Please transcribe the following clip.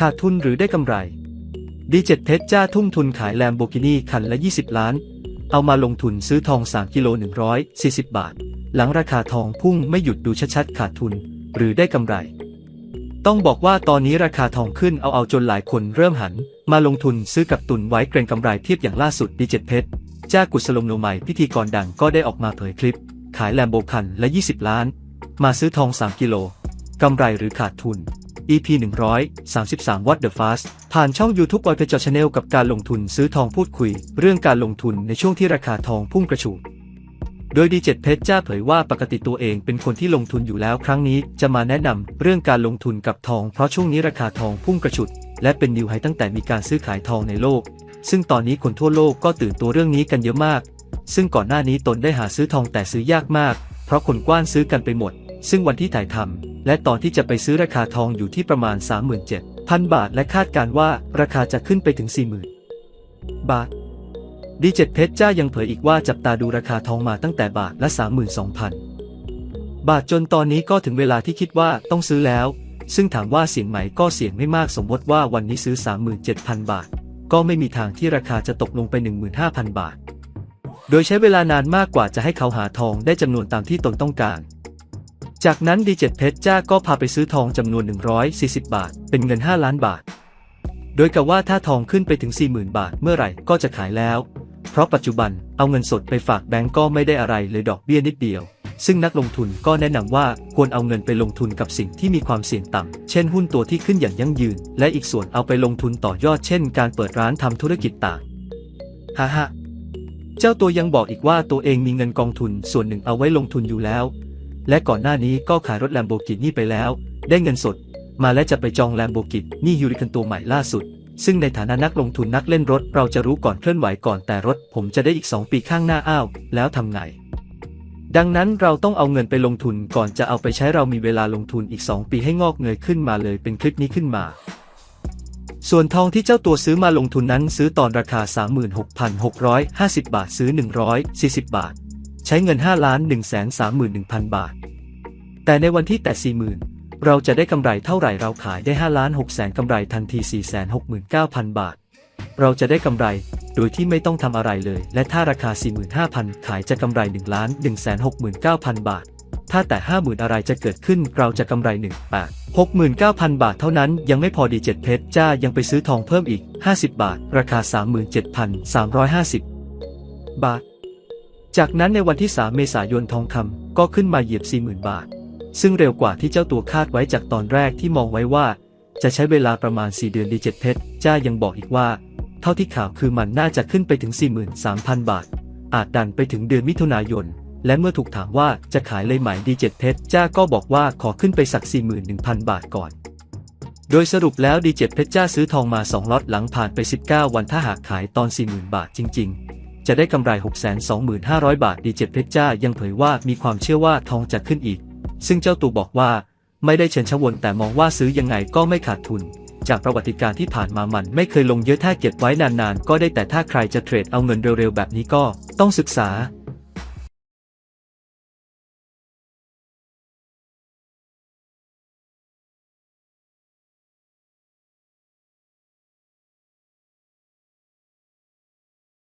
ขาดทุนหรือได้กำไรดีเจ็ดเพชรจ้าทุ่มทุนขายแลมโบกินีคันละ 20 ล้าน เอามาลงทุนซื้อทอง 3 กิโล 140 บาท หลังราคาทองพุ่งไม่หยุดดูชัดๆ ขาดทุน หรือได้กำไร ต้องบอกว่าตอนนี้ราคาทองขึ้นเอาเอาจนหลายคนเริ่มหัน มาลงทุนซื้อกับตุนไว้เกรงกำไรเทียบอย่างล่าสุดดีเจ็ดเพชรจ้ากุศลมโนใหม่พิธีกรดังก็ได้ออกมาเผยคลิป ขายแลมโบคันละ 20 ล้าน มาซื้อทอง 3 กิโลกำไรหรือขาดทุน EP 133 What the Fast ผ่านช่อง YouTube บอยเพจชาแนลกับการลงทุนซื้อทองพูดคุย เรื่องการลงทุนในช่วงที่ราคาทองพุ่งกระฉูด โดยดีเจ็ดเพชรจ้าเผยว่าปกติตัวเองเป็นคนที่ลงทุนอยู่แล้วครั้งนี้จะมาแนะนำเรื่องการลงทุนกับทองเพราะช่วงนี้ราคาทองพุ่งกระฉูดและเป็นนิวไฮตั้งแต่มีการซื้อขายทองในโลก ซึ่งตอนนี้คนทั่วโลกก็ตื่นตัวเรื่องนี้กันเยอะมาก ซึ่งก่อนหน้านี้ตนได้หาซื้อทองแต่ซื้อยากมาก เพราะคนกว้านซื้อกันไปหมด ซึ่งวันที่ถ่ายทำ และตอนที่จะไปซื้อราคาทองอยู่ที่ประมาณ 37,000 บาท และคาดการว่าราคาจะขึ้นไปถึง 40,000 บาท ดีเจ็ดเพชรจ้ายังเผยอีกว่าจับตาดูราคาทองมาตั้งแต่บาทละ 32,000 บาทจนตอนนี้ก็ถึงเวลาที่คิดว่าต้องซื้อแล้ว ซึ่งถามว่าเสี่ยงไหมก็เสี่ยงไม่มากสมมติว่าวันนี้ซื้อ 37,000 บาท ก็ไม่มีทางที่ราคาจะตกลงไป 15,000 บาท โดยใช้เวลานานมากกว่าจะให้เขาหาทองได้จำนวนตามที่ตนต้องการ จากนั้นดีเจ็ดเพชรจ้าก็พาไปซื้อทองจำนวน 140 บาท เป็นเงิน 5 ล้านบาท โดยกับว่าถ้าทองขึ้นไปถึง 40,000 บาทเมื่อไหร่ก็จะขายแล้ว เพราะปัจจุบันเอาเงินสดไปฝากแบงก์ก็ไม่ได้อะไรเลยดอกเบี้ยนิดเดียว ซึ่งนักลงทุนก็แนะนำว่าควรเอาเงินไปลงทุนกับสิ่งที่มีความเสี่ยงต่ำ เช่นหุ้นตัวที่ขึ้นอย่างยั่งยืน และอีกส่วนเอาไปลงทุนต่อยอดเช่น การเปิดร้านทำธุรกิจต่างฮ่าฮ่าเจ้าตัวยังบอกอีกว่าตัวเองมีเงินกองทุนส่วนหนึ่งเอาไว้ลงทุนอยู่แล้ว และก่อนหน้านี้ก็ขายรถแลมโบกินี่ไปแล้ว ได้เงินสด มาและจะไปจองแลมโบกินี่ยูริคันตัวใหม่ล่าสุด ซึ่งในฐานะนักลงทุนนักเล่นรถ เราจะรู้ก่อนเคลื่อนไหวก่อนแต่รถ ผมจะได้อีก 2 ปีข้างหน้าอ้าว แล้วทำไง ดังนั้นเราต้องเอาเงินไปลงทุนก่อนจะเอาไปใช้เรามีเวลาลงทุนอีก 2 ปีให้งอกเงยขึ้นมาเลยเป็นคลิปนี้ขึ้นมาส่วนทองที่เจ้าตัวซื้อมาลงทุนนั้นซื้อตอนราคา 36,650 บาท ซื้อ 140 บาท ใช้เงิน 5 ล้าน131,000 บาท แต่ในวันที่แต่40,000 เราจะได้กำไรเท่าไหร่เราขายได้ 5 ล้าน6แสนกำไรทันที 469,000 บาท เราจะได้กำไรโดยที่ไม่ต้องทำอะไรเลย และถ้าราคา 45,000 ขายจะกำไร1ล้าน169,000 บาท ถ้าแต่ 50,000 อะไรจะเกิดขึ้นเราจะกำไร1 8 69,000 บาทเท่านั้นยังไม่พอดีเจ็ดเพชรจ้ายังไปซื้อทองเพิ่มอีก 50 บาท ราคา 37,350 บาท จากนั้นในวันที่ 3 เมษายนทองคำก็ขึ้นมาเหยียบ 40,000 บาท ซึ่งเร็วกว่าที่เจ้าตัวคาดไว้จากตอนแรกที่มองไว้ว่า จะใช้เวลาประมาณ 4 เดือนดีเจ็ดเพชรจ้ายังบอกอีกว่า เท่าที่ข่าวคือมันน่าจะขึ้นไปถึง 43,000 บาท อาจดันไปถึงเดือนมิถุนายน และเมื่อถูกถามว่าจะขายเลยไหมดีเจ็ดเพชรจ้าก็บอกว่าขอขึ้นไปสัก 41,000 บาทก่อนโดยสรุปแล้วดีเจ็ดเพชรจ้าซื้อทองมา 2ล็อตหลังผ่านไป 19 วันถ้าหากขายตอน 40,000 บาทจริง ๆ จะได้กำไร 625,000 บาทดีเจ็ดเพชรจ้ายังเผยว่ามีความเชื่อว่าทองจะขึ้นอีก ซึ่งเจ้าตัวบอกว่า ไม่ได้เชิญชวนแต่มองว่าซื้อยังไงก็ไม่ขาดทุน จากประวัติการที่ผ่านมามันไม่เคยลงเยอะถ้าเก็บไว้นานๆ ก็ได้แต่ถ้าใครจะเทรดเอาเงินเร็วๆแบบนี้ก็ต้องศึกษา